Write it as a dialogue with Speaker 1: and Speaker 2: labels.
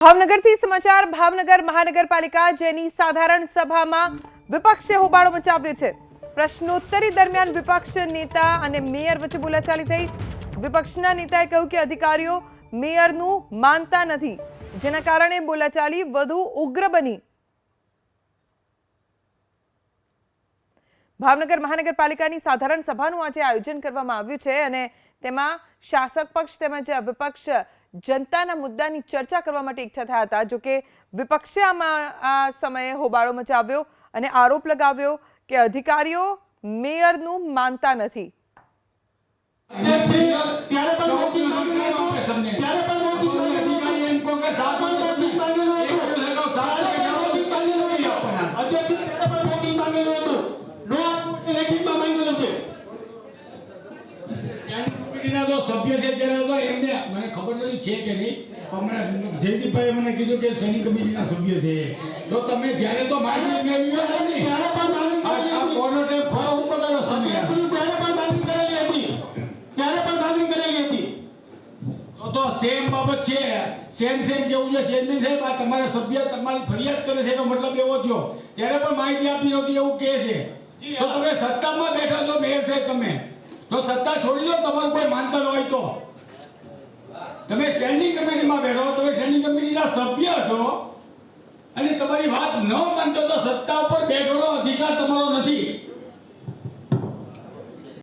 Speaker 1: ભાવનગરથી સમાચાર, ભાવનગર મહાનગરપાલિકા જેની સાધારણ સભામાં વિપક્ષે હોબાળો મચાવ્યો છે. પ્રશ્નોત્તરી દરમિયાન વિપક્ષ નેતા અને મેયર વચ્ચે બોલાચાલી થઈ. વિપક્ષના નેતાએ કહ્યું કે અધિકારીઓ મેયરનું માનતા નથી, જેના કારણે બોલાચાલી વધુ ઉગ્ર બની. ભાવનગર મહાનગરપાલિકાની સાધારણ સભાનું આજે આયોજન કરવામાં આવ્યું છે અને તેમાં શાસક પક્ષ તેમજ વિપક્ષ જનતાના મુદ્દાની ચર્ચા કરવા માટે ઈચ્છા થયા હતા. જો કે વિપક્ષે આમાં આ સમયે હોબાળો મચાવ્યો અને આરોપ લગાવ્યો કે અધિકારીઓ મેયરનું માનતા નથી.
Speaker 2: કમિટીના જો સભ્ય છે ત્યારે તો એમને મને ખબર નથી છે કે નહીં પણ મને મને કીધું કે સૈનિક કમિટીના સભ્ય છે. તો તમે જ્યારે તો માહિતી મેળવી હોય ને
Speaker 3: ત્યારે પણ માંગણી
Speaker 2: આ. કોનો ટાઈમ ખોરો હું બતાડો
Speaker 3: અધ્યક્ષશ્રી ત્યારે પણ માંગણી કરેલી હતી. ત્યારે પણ માંગણી કરેલી હતી.
Speaker 2: તો તો સેમ બાબત છે. સેમ સેમ કેવું છે. ચેરમેન સાહેબ આ તમારા સભ્ય તમારી ફરિયાદ કરે છે એનો મતલબ એવો થયો. ત્યારે પણ માહિતી આપી નહોતી એવું કહે છે. તો તમે સત્તામાં બેઠા તો મેયર સાહેબ તમે. તો સત્તા છોડી દો, તમારું કોઈ માનતા હોય તો. તમે સ્ટેન્ડિંગ કમિટીમાં બેઠો, તમે સ્ટેન્ડિંગ કમિટીના સભ્ય છો અને તમારી વાત ન માનતો તો સત્તા ઉપર બેઠોનો અધિકાર તમારો